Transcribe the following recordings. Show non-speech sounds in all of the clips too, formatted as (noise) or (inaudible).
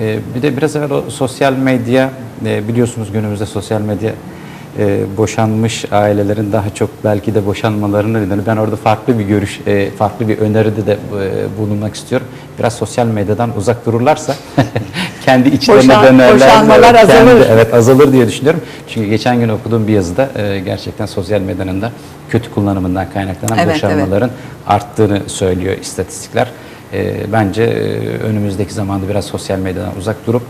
Ee, bir de biraz evvel o sosyal medya, e, biliyorsunuz günümüzde sosyal medya e, boşanmış ailelerin daha çok belki de boşanmalarına nedeni. Ben orada farklı bir görüş, e, farklı bir öneride de e, bulunmak istiyorum. Biraz sosyal medyadan uzak dururlarsa (laughs) kendi içlerine Boşan- dönerler. boşanmalar Evet, kendi- azalır. evet azalır diye düşünüyorum. Çünkü geçen gün okuduğum bir yazıda e, gerçekten sosyal medyanın da kötü kullanımından kaynaklanan Evet, boşanmaların arttığını söylüyor istatistikler. E, bence e, önümüzdeki zamanda biraz sosyal medyadan uzak durup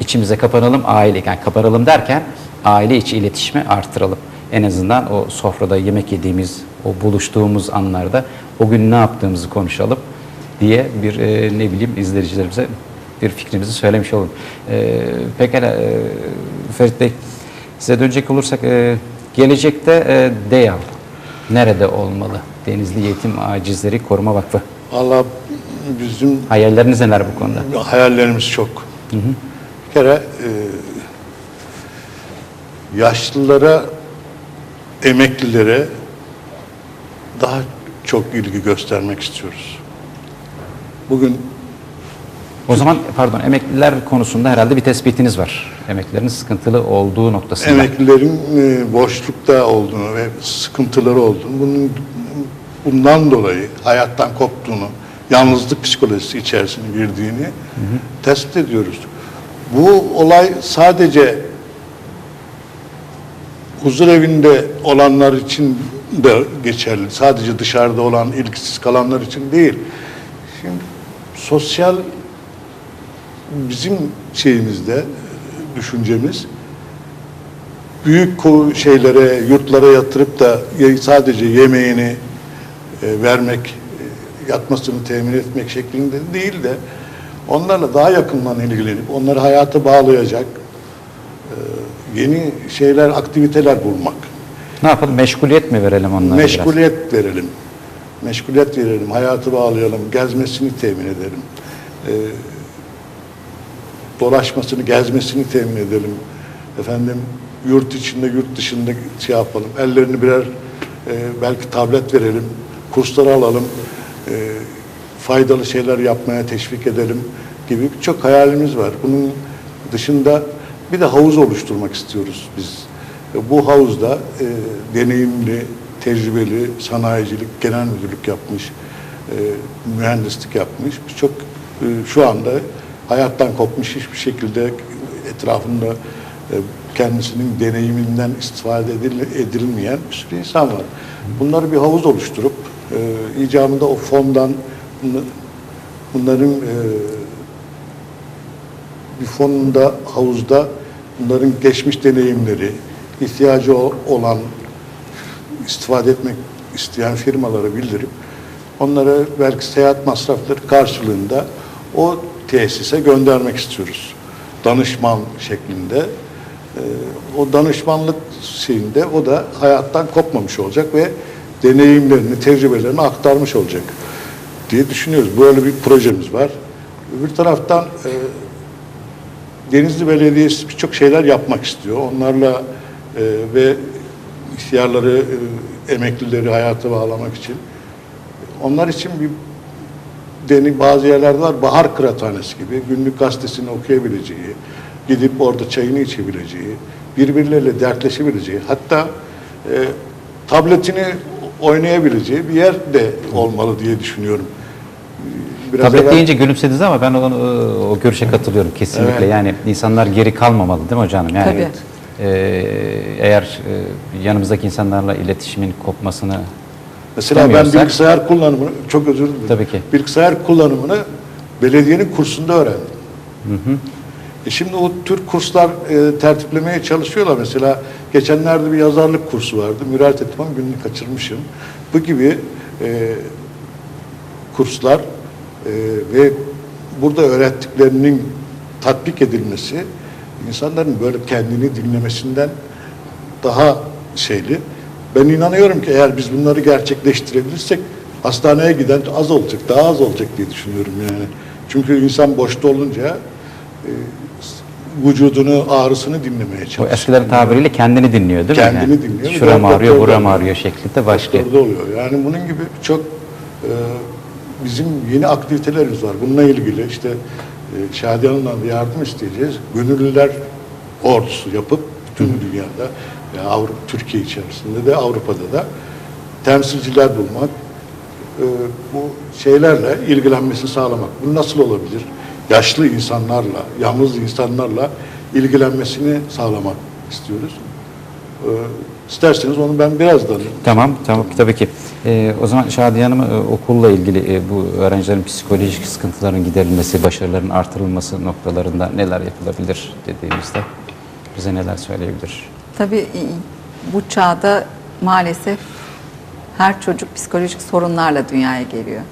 içimize kapanalım, aile yani kapanalım derken aile içi iletişimi arttıralım. En azından o sofrada yemek yediğimiz, o buluştuğumuz anlarda o gün ne yaptığımızı konuşalım diye bir e, ne bileyim izleyicilerimize bir fikrimizi söylemiş olalım. E, pekala e, Ferit Bey size dönecek olursak e, gelecekte e, DEYAV nerede olmalı? Denizli Yetim Acizleri Koruma Vakfı. Valla bizim Hayalleriniz neler bu konuda? hayallerimiz çok. Bir kere e, yaşlılara, emeklilere daha çok ilgi göstermek istiyoruz. Bugün O zaman pardon emekliler konusunda herhalde bir tespitiniz var. Emeklilerin sıkıntılı olduğu noktasında. emeklilerin e, boşlukta olduğunu ve sıkıntıları olduğunu, bunun, bundan dolayı hayattan koptuğunu, yalnızlık psikolojisi içerisine girdiğini tespit ediyoruz. Bu olay sadece huzur evinde olanlar için de geçerli. Sadece dışarıda olan, ilgisiz kalanlar için değil. Şimdi sosyal bizim şeyimizde düşüncemiz büyük şeylere, yurtlara yatırıp da sadece yemeğini e, vermek, e, yatmasını temin etmek şeklinde değil de onlarla daha yakından ilgilenip onları hayata bağlayacak e, yeni şeyler, aktiviteler bulmak. Ne yapalım? Meşguliyet mi verelim onlara biraz? Meşguliyet verelim. Meşguliyet verelim, hayatı bağlayalım, gezmesini temin edelim. Dolaşmasını, gezmesini temin edelim. Efendim yurt içinde, yurt dışında şey yapalım. Ellerini birer e, belki tablet verelim, kursları alalım, e, faydalı şeyler yapmaya teşvik edelim gibi çok hayalimiz var. Bunun dışında bir de havuz oluşturmak istiyoruz biz. E, Bu havuzda e, deneyimli, tecrübeli sanayicilik, genel müdürlük yapmış, e, mühendislik yapmış, birçok e, şu anda hayattan kopmuş hiçbir şekilde etrafında e, kendisinin deneyiminden istifade edil- edilmeyen bir sürü insan var. Bunları bir havuz oluşturup e, icabında o fondan bunla- bunların e, bir fonunda, havuzda bunların geçmiş deneyimleri, ihtiyacı olan, istifade etmek isteyen firmalara bildirip onlara belki seyahat masrafları karşılığında o tesise göndermek istiyoruz. Danışman şeklinde. Ee, o danışmanlık şeyinde o da hayattan kopmamış olacak ve deneyimlerini, tecrübelerini aktarmış olacak diye düşünüyoruz. Böyle bir projemiz var. Öbür taraftan e, Denizli Belediyesi birçok şeyler yapmak istiyor. Onlarla e, ve ihtiyarları, e, emeklileri hayata bağlamak için. Onlar için bir deni bazı yerlerde var bahar kıraathanesi gibi günlük gazetesini okuyabileceği, gidip orada çayını içebileceği, birbirleriyle dertleşebileceği, hatta e, tabletini oynayabileceği bir yer de olmalı diye düşünüyorum. Biraz Tablet evvel- deyince gülümsediniz ama ben onu, o görüşe katılıyorum kesinlikle. Evet. Yani insanlar geri kalmamalı değil mi hocam? Yani Tabii. e, eğer e, yanımızdaki insanlarla iletişimin kopmasını Mesela ben bilgisayar kullanımını, çok özür dilerim. Tabii ki. Bilgisayar kullanımını belediyenin kursunda öğrendim. E şimdi o tür kurslar e, tertiplemeye çalışıyorlar. Mesela geçenlerde bir yazarlık kursu vardı. Müracaat ettim ama gününü kaçırmışım. Bu gibi e, kurslar e, ve burada öğrettiklerinin tatbik edilmesi insanların böyle kendini dinlemesinden daha şeyli. Ben inanıyorum ki eğer biz bunları gerçekleştirebilirsek hastaneye giden az olacak, daha az olacak diye düşünüyorum yani. Çünkü insan boşta olunca e, vücudunu, ağrısını dinlemeye o çalışıyor. eskilerin tabiriyle kendini dinliyor değil mi? Kendini Yani dinliyor. Şuram ağrıyor, buram ağrıyor şeklinde başlıyor. Doktorda oluyor. Yani bunun gibi çok e, bizim yeni aktivitelerimiz var. Bununla ilgili işte e, Şadiye Hanım'dan yardım isteyeceğiz. Gönüllüler ordusu yapıp bütün dünyada ve Avrupa, Türkiye içerisinde de Avrupa'da da temsilciler bulmak, e, bu şeylerle ilgilenmesini sağlamak. Bu nasıl olabilir? Yaşlı insanlarla, yalnız insanlarla ilgilenmesini sağlamak istiyoruz. E, isterseniz onu ben birazdan Tamam, tamam tabii ki. Ee, o zaman Şadiye Hanım e, okulla ilgili e, bu öğrencilerin psikolojik sıkıntıların giderilmesi, başarıların artırılması noktalarında neler yapılabilir dediğimizde bize neler söyleyebilir? Tabii bu çağda maalesef her çocuk psikolojik sorunlarla dünyaya geliyor.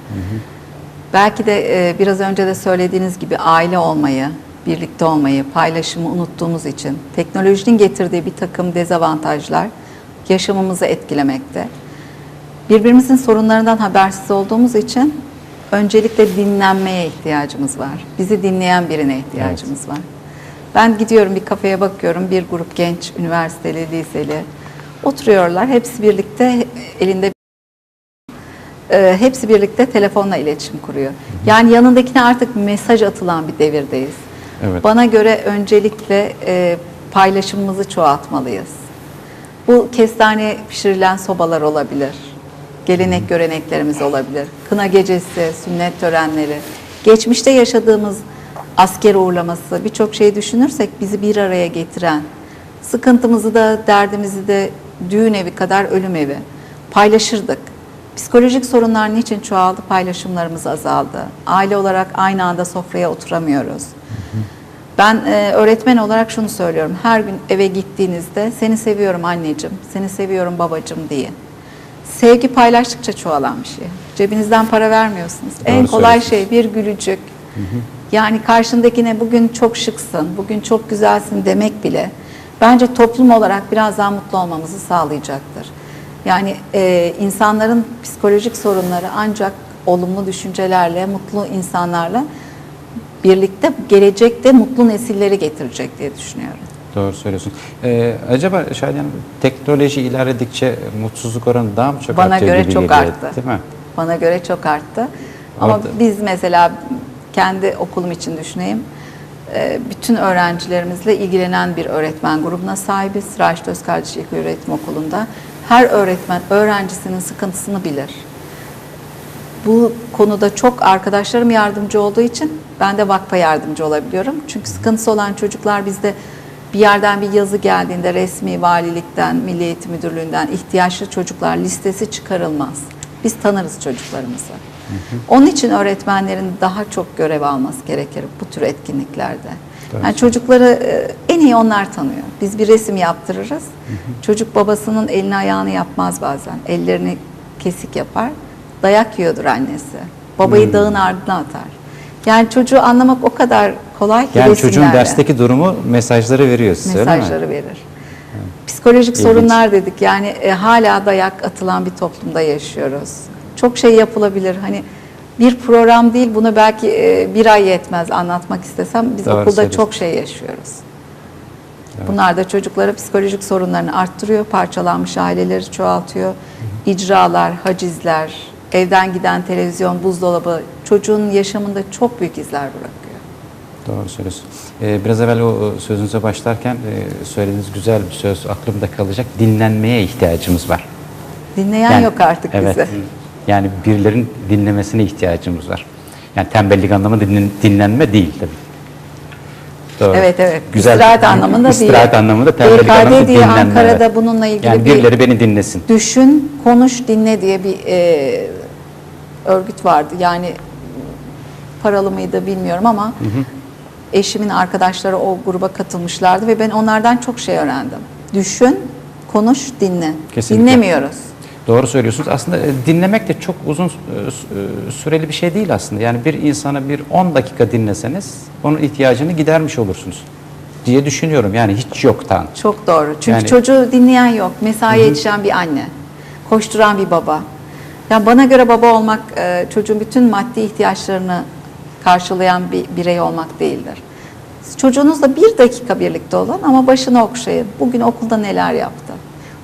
Belki de e, biraz önce de söylediğiniz gibi aile olmayı, birlikte olmayı, paylaşımı unuttuğumuz için teknolojinin getirdiği bir takım dezavantajlar yaşamımızı etkilemekte. Birbirimizin sorunlarından habersiz olduğumuz için öncelikle dinlenmeye ihtiyacımız var. Bizi dinleyen birine ihtiyacımız var. Ben gidiyorum bir kafeye bakıyorum bir grup genç üniversiteli, liseli oturuyorlar. Hepsi birlikte elinde e, hepsi birlikte telefonla iletişim kuruyor. Yani yanındakine artık mesaj atılan bir devirdeyiz. Evet. Bana göre öncelikle e, paylaşımımızı çoğaltmalıyız. Bu kestane pişirilen sobalar olabilir. Gelenek göreneklerimiz olabilir. Kına gecesi, sünnet törenleri. Geçmişte yaşadığımız asker uğurlaması birçok şeyi düşünürsek bizi bir araya getiren, sıkıntımızı da derdimizi de düğün evi kadar ölüm evi paylaşırdık. Psikolojik sorunlar niçin çoğaldı? Paylaşımlarımız azaldı. Aile olarak aynı anda sofraya oturamıyoruz. Ben e, öğretmen olarak şunu söylüyorum. Her gün eve gittiğinizde seni seviyorum anneciğim, seni seviyorum babacığım diye. Sevgi paylaştıkça çoğalan bir şey. Cebinizden para vermiyorsunuz. en Doğru kolay söylüyorsunuz. şey bir gülücük. Yani karşındakine bugün çok şıksın, bugün çok güzelsin demek bile bence toplum olarak biraz daha mutlu olmamızı sağlayacaktır. Yani e, insanların psikolojik sorunları ancak olumlu düşüncelerle, mutlu insanlarla birlikte gelecekte mutlu nesilleri getirecek diye düşünüyorum. Doğru söylüyorsun. Ee, acaba Şadiye Hanım teknoloji ilerledikçe mutsuzluk oranı daha mı çok Bana artıyor göre gibi çok geliyor, arttı. Değil mi? Bana göre çok arttı. Ama Orada- biz mesela kendi okulum için düşüneyim. Ee, Bütün öğrencilerimizle ilgilenen bir öğretmen grubuna sahibiz. Raşit Özkardeş İlköğretim Okulu'nda. Her öğretmen öğrencisinin sıkıntısını bilir. Bu konuda çok arkadaşlarım yardımcı olduğu için ben de vakfa yardımcı olabiliyorum. Çünkü sıkıntısı olan çocuklar bizde bir yerden bir yazı geldiğinde resmi valilikten, Milli Eğitim Müdürlüğü'nden ihtiyaçlı çocuklar listesi çıkarılmaz. Biz tanırız çocuklarımızı. Onun için öğretmenlerin daha çok görev alması gerekir bu tür etkinliklerde. Yani çocukları e, en iyi onlar tanıyor. Biz bir resim yaptırırız. Çocuk babasının elini ayağını yapmaz bazen. Ellerini kesik yapar. Dayak yiyordur annesi. Babayı dağın ardına atar. Yani çocuğu anlamak o kadar kolay ki Yani çocuğun dersteki durumu mesajları veriyor size öyle mi? mesajları verir. Psikolojik İlginç. sorunlar dedik. Yani e, hala dayak atılan bir toplumda yaşıyoruz. Çok şey yapılabilir. Hani bir program değil bunu belki e, bir ay yetmez anlatmak istesem. Biz Doğru okulda söylüyorsun. çok şey yaşıyoruz. Bunlar da çocuklara psikolojik sorunlarını arttırıyor, parçalanmış aileleri çoğaltıyor. İcralar, hacizler, evden giden televizyon, buzdolabı çocuğun yaşamında çok büyük izler bırakıyor. Doğru söylüyorsun. Ee, biraz evvel o o sözünüze başlarken e, söylediğiniz güzel bir söz aklımda kalacak. Dinlenmeye ihtiyacımız var. Dinleyen Yani- yok artık evet, bize. Yani birilerin dinlemesine ihtiyacımız var. Yani tembellik anlamında dinlen- dinlenme değil tabii. Doğru. Evet evet. İstirahat anlamında değil. İstirahat anlamında tembellik BKD anlamında diye dinlenme. Ankara'da bununla ilgili Yani bir birileri beni dinlesin. düşün, konuş, dinle diye bir e, örgüt vardı. Yani paralı mıydı bilmiyorum ama eşimin arkadaşları o gruba katılmışlardı ve ben onlardan çok şey öğrendim. Düşün, konuş, dinle. Kesinlikle. Dinlemiyoruz. Doğru söylüyorsunuz. Aslında e, dinlemek de çok uzun e, e, süreli bir şey değil aslında. Yani bir insana bir 10 dakika dinleseniz onun ihtiyacını gidermiş olursunuz diye düşünüyorum. Yani hiç yoktan. Çok doğru. Çünkü Yani- çocuğu dinleyen yok. Mesaiye yetişen bir anne. Koşturan bir baba. Yani bana göre baba olmak çocuğun bütün maddi ihtiyaçlarını karşılayan bir birey olmak değildir. Çocuğunuzla bir dakika birlikte olun ama başını okşayın. Bugün okulda neler yaptı?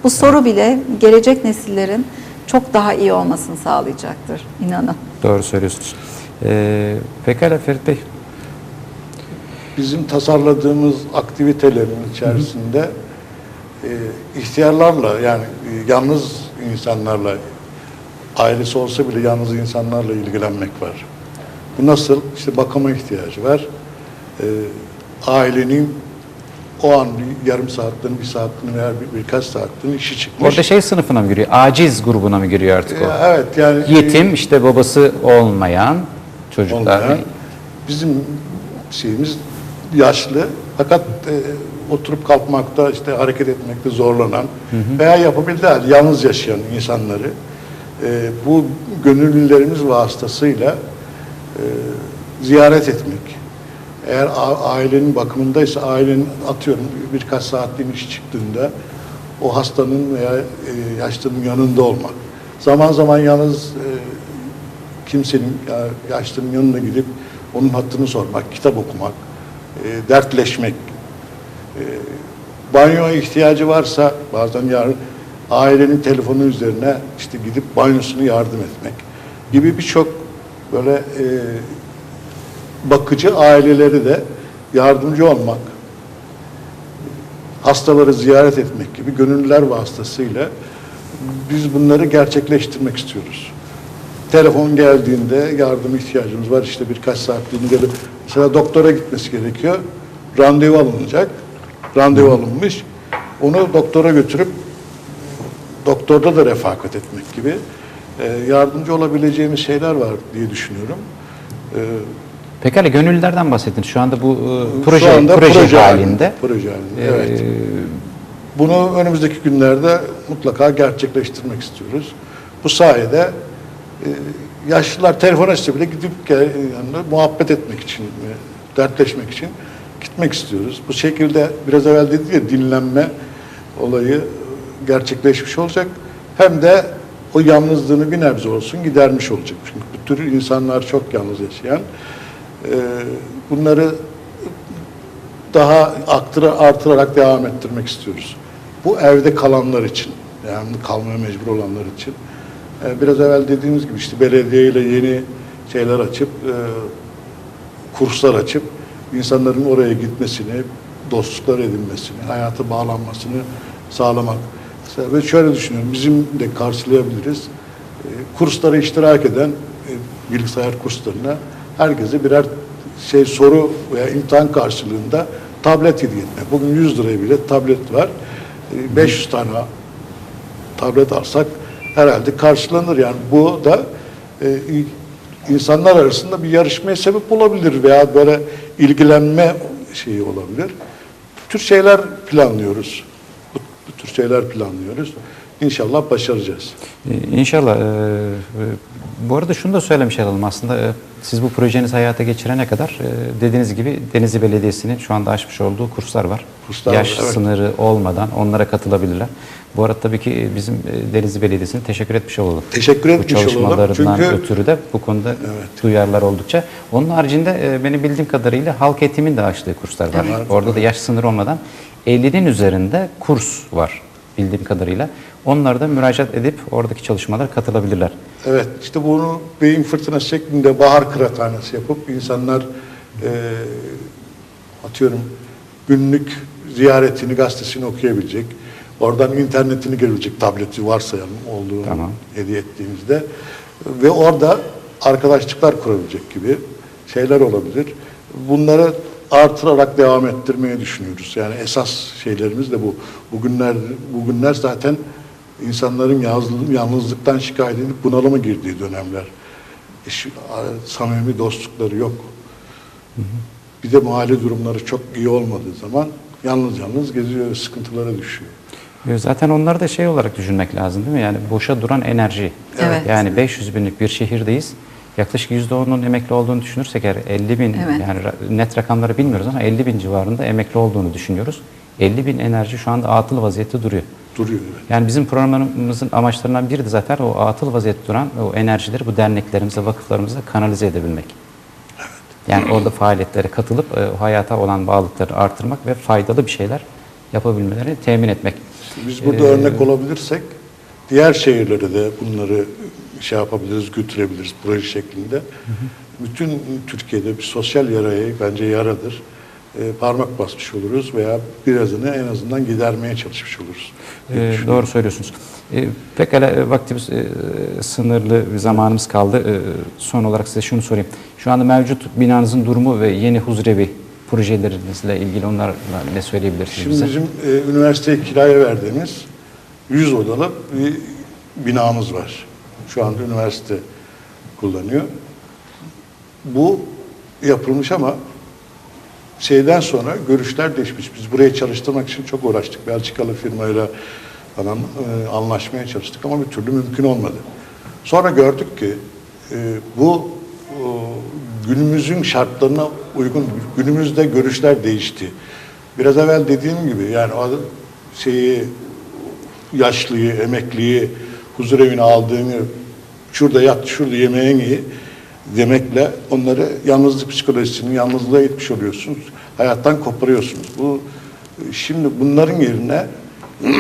Bu soru bile gelecek nesillerin çok daha iyi olmasını sağlayacaktır. İnanın. Doğru söylüyorsunuz. Ee, pekala Ferit Bey. bizim tasarladığımız aktivitelerin içerisinde e, ihtiyarlarla yani e, yalnız insanlarla ailesi olsa bile yalnız insanlarla ilgilenmek var. Bu nasıl? İşte bakıma ihtiyacı var. E, ailenin o an bir yarım saatliğine, bir saatliğine veya bir, birkaç saatliğine işi çıkmış. Orada şey sınıfına mı giriyor? Aciz grubuna mı giriyor artık o? E, evet yani Yetim, işte babası olmayan çocuklar. olmayan, bizim şeyimiz yaşlı fakat e, oturup kalkmakta işte hareket etmekte zorlanan veya yapabildiği yalnız yaşayan insanları e, bu gönüllülerimiz vasıtasıyla e, ziyaret etmek. Eğer ailenin bakımındaysa ailenin atıyorum birkaç saatliğin işi çıktığında o hastanın veya e, yaşlının yanında olmak. Zaman zaman yalnız e, kimsenin ya, yaşlının yanına gidip onun hattını sormak, kitap okumak, e, dertleşmek, e, banyoya ihtiyacı varsa bazen yarın ailenin telefonu üzerine işte gidip banyosunu yardım etmek gibi birçok böyle e, bakıcı aileleri de yardımcı olmak, hastaları ziyaret etmek gibi gönüllüler vasıtasıyla biz bunları gerçekleştirmek istiyoruz. Telefon geldiğinde yardım ihtiyacımız var işte birkaç saatliğine gelip mesela doktora gitmesi gerekiyor. Randevu alınacak. Randevu alınmış. Onu doktora götürüp doktorda da refakat etmek gibi e, yardımcı olabileceğimiz şeyler var diye düşünüyorum. E, Pekala gönüllülerden bahsettiniz. Şu anda bu e, şu proje, anda proje, halinde. Proje halinde, Ee, evet. Bunu önümüzdeki günlerde mutlaka gerçekleştirmek istiyoruz. Bu sayede e, yaşlılar telefon açsa bile gidip ge- yanına muhabbet etmek için, e, dertleşmek için gitmek istiyoruz. Bu şekilde biraz evvel dedi ya dinlenme olayı gerçekleşmiş olacak. Hem de o yalnızlığını bir nebze olsun gidermiş olacak. Çünkü bu tür insanlar çok yalnız yaşayan. E, bunları daha aktıra, artırarak devam ettirmek istiyoruz. Bu evde kalanlar için, yani kalmaya mecbur olanlar için. Ee, Biraz evvel dediğimiz gibi işte belediyeyle yeni şeyler açıp, e, kurslar açıp insanların oraya gitmesini, dostluklar edinmesini, hayata bağlanmasını sağlamak. Ben şöyle düşünüyorum, bizim de karşılayabiliriz. E, Kurslara iştirak eden, e, bilgisayar kurslarına herkese birer şey soru veya imtihan karşılığında tablet hediye etmek. Bugün 100 liraya bile tablet var. E, 500 tane tablet alsak herhalde karşılanır. Yani bu da e, insanlar arasında bir yarışmaya sebep olabilir veya böyle ilgilenme şeyi olabilir. Bu tür şeyler planlıyoruz. Bu, bu tür şeyler planlıyoruz. İnşallah başaracağız. Ee, İnşallah. Ee, e, bu arada şunu da söylemiş olalım aslında. e, Siz bu projenizi hayata geçirene kadar e, dediğiniz gibi Denizli Belediyesi'nin şu anda açmış olduğu kurslar var. Kurslar Yaş var, evet. sınırı olmadan onlara katılabilirler. Bu arada tabii ki bizim e, Denizli Belediyesi'ne teşekkür etmiş olalım. Teşekkür bu etmiş olalım. çalışmalarından Çünkü- ötürü de bu konuda duyarlar oldukça. Onun haricinde e, benim bildiğim kadarıyla halk eğitimin de açtığı kurslar var. Orada da yaş sınırı olmadan 50'nin üzerinde kurs var bildiğim kadarıyla. Onlara da müracaat edip oradaki çalışmalara katılabilirler. Evet, işte bunu beyin fırtınası şeklinde bahar kıraathanesi yapıp insanlar e, atıyorum günlük ziyaretini, gazetesini okuyabilecek. Oradan internetini görebilecek tableti varsayalım olduğunu Tamam. hediye ettiğimizde. Ve orada arkadaşlıklar kurabilecek gibi şeyler olabilir. Bunları artırarak devam ettirmeyi düşünüyoruz. Yani esas şeylerimiz de bu. Bugünler bugünler zaten insanların yalnız- yalnızlıktan şikayet edip bunalıma girdiği dönemler. E şu- a- samimi dostlukları yok. Bir de mahalle durumları çok iyi olmadığı zaman yalnız yalnız geziyor, sıkıntılara düşüyor. E, Zaten onları da şey olarak düşünmek lazım değil mi? Yani boşa duran enerji. Evet. Yani 500 binlik bir şehirdeyiz. Yaklaşık %10'un emekli olduğunu düşünürsek eğer 50 bin Evet. yani net rakamları bilmiyoruz ama 50 bin civarında emekli olduğunu düşünüyoruz. 50 bin enerji şu anda atıl vaziyette duruyor. Duruyor evet. Yani bizim programımızın amaçlarından biri de zaten o atıl vaziyette duran o enerjileri bu derneklerimize, vakıflarımıza kanalize edebilmek. Yani orada faaliyetlere katılıp e, o hayata olan bağlılıkları artırmak ve faydalı bir şeyler yapabilmelerini temin etmek. Biz burada örnek olabilirsek diğer şehirlere de bunları şey yapabiliriz, götürebiliriz proje şeklinde. Bütün Türkiye'de bir sosyal yarayı bence yaradır. E, parmak basmış oluruz veya birazını en azından gidermeye çalışmış oluruz. düşünüyorum. doğru söylüyorsunuz. Ee, pekala e, vaktimiz e, sınırlı bir zamanımız kaldı. Ee, son olarak size şunu sorayım. Şu anda mevcut binanızın durumu ve yeni huzurevi projelerinizle ilgili onlarla ne söyleyebilirsiniz Şimdi bize? bizim e, üniversiteye kiraya verdiğimiz 100 odalı bir binamız var. Şu anda üniversite kullanıyor. Bu yapılmış ama şeyden sonra görüşler değişmiş. Biz burayı çalıştırmak için çok uğraştık. Belçikalı firmayla falan e, anlaşmaya çalıştık ama bir türlü mümkün olmadı. Sonra gördük ki e, bu e, günümüzün şartlarına uygun, günümüzde görüşler değişti. Biraz evvel dediğim gibi yani o şeyi yaşlıyı, emekliyi huzur evine aldığını şurada yat, şurada yemeğin iyi demekle onları yalnızlık psikolojisinin yalnızlığa itmiş oluyorsunuz. Hayattan koparıyorsunuz. Bu şimdi bunların yerine (clears throat)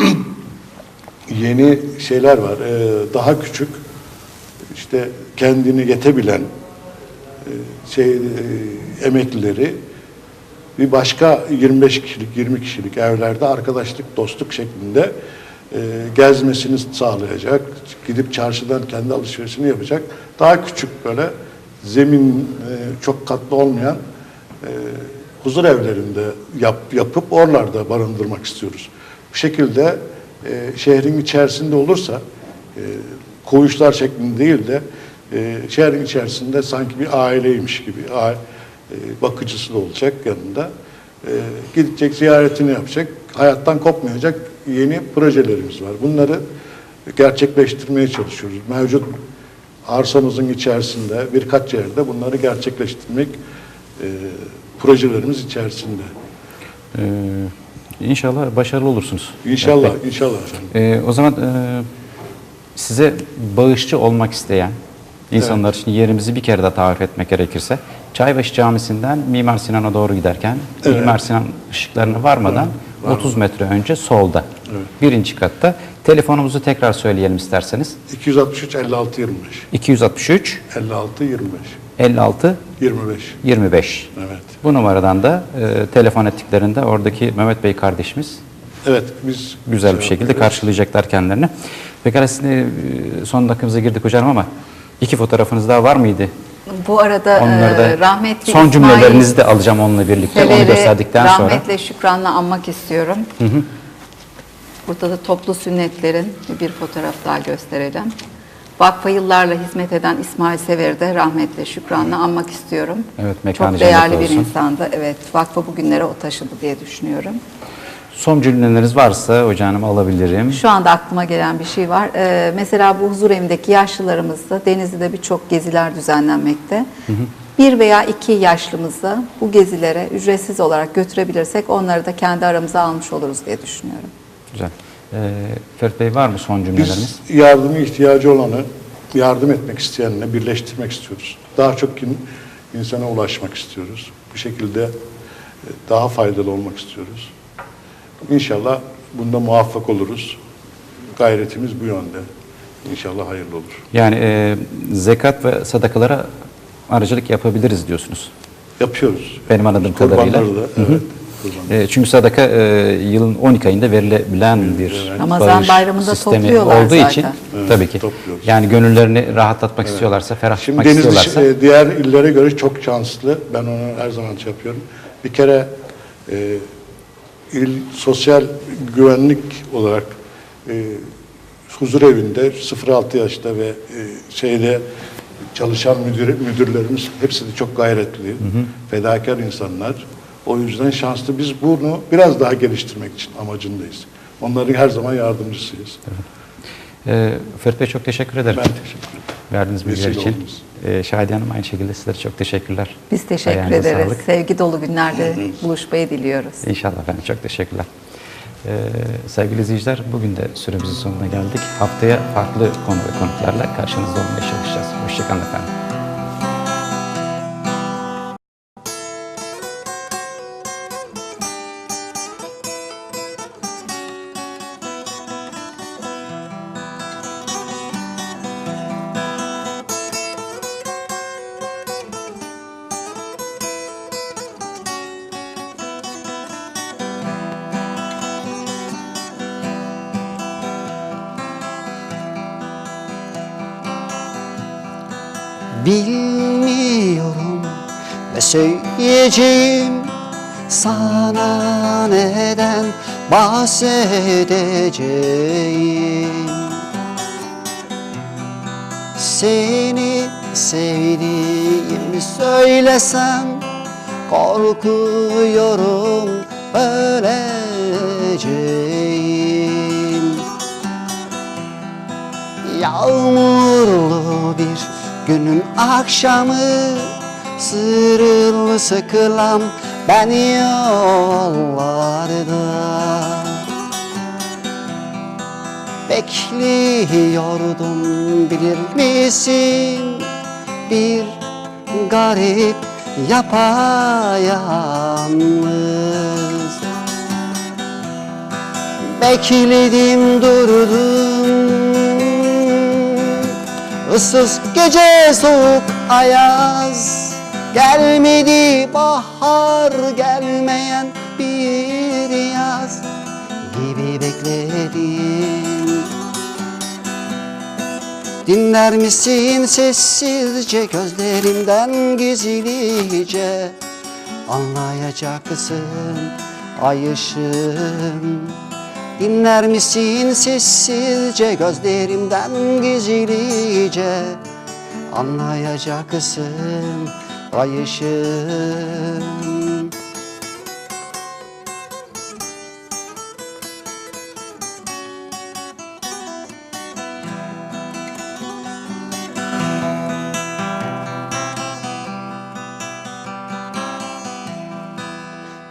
yeni şeyler var. Ee, daha küçük işte kendini yetebilen e, şey e, emeklileri bir başka 25 kişilik 20 kişilik evlerde arkadaşlık dostluk şeklinde e, gezmesini sağlayacak gidip çarşıdan kendi alışverişini yapacak daha küçük böyle zemin e, çok katlı olmayan e, huzur evlerinde yap, yapıp oralarda barındırmak istiyoruz. Bu şekilde e, şehrin içerisinde olursa e, koğuşlar şeklinde değil de e, şehrin içerisinde sanki bir aileymiş gibi a- e, bakıcısı da olacak yanında. E, gidecek ziyaretini yapacak. Hayattan kopmayacak yeni projelerimiz var. Bunları gerçekleştirmeye çalışıyoruz. Mevcut arsamızın içerisinde birkaç yerde bunları gerçekleştirmek e, projelerimiz içerisinde. Ee, inşallah başarılı olursunuz. İnşallah, inşallah efendim. Ee, o zaman e, size bağışçı olmak isteyen insanlar için yerimizi bir kere daha tarif etmek gerekirse Çaybaşı Camisi'nden Mimar Sinan'a doğru giderken Evet. Mimar Sinan ışıklarına varmadan 30 metre önce solda birinci katta telefonumuzu tekrar söyleyelim isterseniz 263 56 25. 263 56 25. 56 25. 25 Evet. bu numaradan da e, telefon ettiklerinde oradaki Mehmet Bey kardeşimiz Evet biz güzel bir şey şekilde yapıyoruz. karşılayacaklar kendilerini. Pekala sizin e, son dakikamıza girdik hocam ama iki fotoğrafınız daha var mıydı? Bu arada Onları da e, rahmetli son İsmail cümlelerinizi de alacağım onunla birlikte. Onu gösterdikten sonra. rahmetle şükranla anmak istiyorum. Burada da toplu sünnetlerin bir fotoğraf daha gösterelim. Vakfa yıllarla hizmet eden İsmail Sever'i de rahmetle şükranla anmak istiyorum. Evet, Çok değerli bir insandı. Evet, vakfa bugünlere o taşıdı diye düşünüyorum. Son cümleleriniz varsa hocam alabilirim. Şu anda aklıma gelen bir şey var. Ee, mesela bu huzur evindeki yaşlılarımızda Denizli'de birçok geziler düzenlenmekte. Bir veya iki yaşlımızı bu gezilere ücretsiz olarak götürebilirsek onları da kendi aramıza almış oluruz diye düşünüyorum. Güzel. Ee, Ferit Bey var mı son cümleleriniz? Biz yardımı ihtiyacı olanı yardım etmek isteyenle birleştirmek istiyoruz. Daha çok in- insana ulaşmak istiyoruz. Bu şekilde e, daha faydalı olmak istiyoruz. İnşallah bunda muvaffak oluruz. Gayretimiz bu yönde. İnşallah hayırlı olur. Yani e, zekat ve sadakalara aracılık yapabiliriz diyorsunuz. Yapıyoruz. Benim anladığım kadarıyla. Da, evet. kurbanları. E, çünkü sadaka e, yılın 12 ayında verilebilen bir Ramazan bayramında sistemi topluyorlar olduğu için zaten. Evet, tabii ki. topluyoruz. Yani gönüllerini rahatlatmak istiyorlarsa, Şimdi ferahlatmak Denizli istiyorlarsa e, diğer illere göre çok şanslı. Ben onu her zaman şey yapıyorum. Bir kere e, il sosyal güvenlik olarak e, huzur evinde 0-6 yaşta ve e, şeyde çalışan müdür, müdürlerimiz hepsi de çok gayretli, fedakar insanlar. O yüzden şanslı. Biz bunu biraz daha geliştirmek için amacındayız. Onların her zaman yardımcısıyız. e, Ferit Bey çok teşekkür ederim. Ben teşekkür ederim. Verdiğiniz bilgiler için. oldunuz. E, Şadiye Hanım aynı şekilde sizlere çok teşekkürler. Biz teşekkür Ayağınıza ederiz. sağlık. Sevgi dolu günlerde buluşmayı diliyoruz. İnşallah efendim. Çok teşekkürler. Ee, sevgili izleyiciler bugün de süremizin sonuna geldik. Haftaya farklı konu ve konuklarla karşınızda olmaya çalışacağız. Hoşçakalın efendim. Bilmiyorum. Ne söyleyeceğim? Sana neden bahsedeceğim? Seni sevdiğimi söylesem Korkuyorum öleceğim. Yağmurlu bir günün akşamı Sırılsıklam ben yollarda. Bekliyordum bilir misin? Bir garip yapayalnız. Bekledim durdum Issız gece soğuk ayaz. Gelmedi bahar gelmeyen bir yaz Gibi bekledim. Dinler misin sessizce gözlerimden gizlice? Anlayacaksın ay ışığım Dinler misin sessizce gözlerimden gizlice? Anlayacaksın ay ışığım.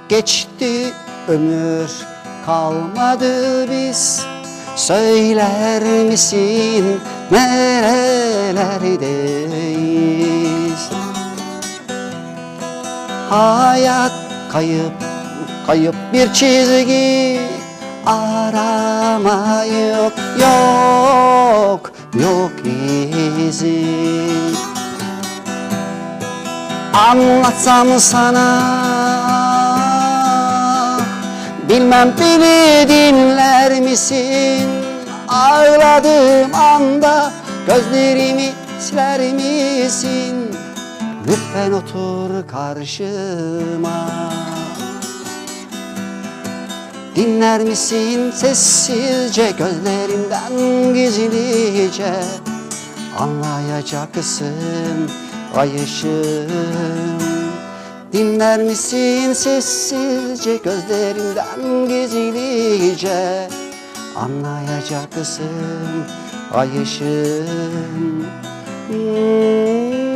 Geçti ömür kalmadı biz. Söyler misin nerelerdeyiz? Hayat kayıp kayıp bir çizgi. Arama yok yok yok izi. Anlatsam sana Bilmem beni dinler misin? Ağladığım anda Gözlerimi siler misin? Lütfen otur karşıma. Dinler misin sessizce gözlerimden gizlice? Anlayacaksın ay ışığım Dinler misin sessizce gözlerimden gizlice Anlayacaksın ay ışığım Hmm.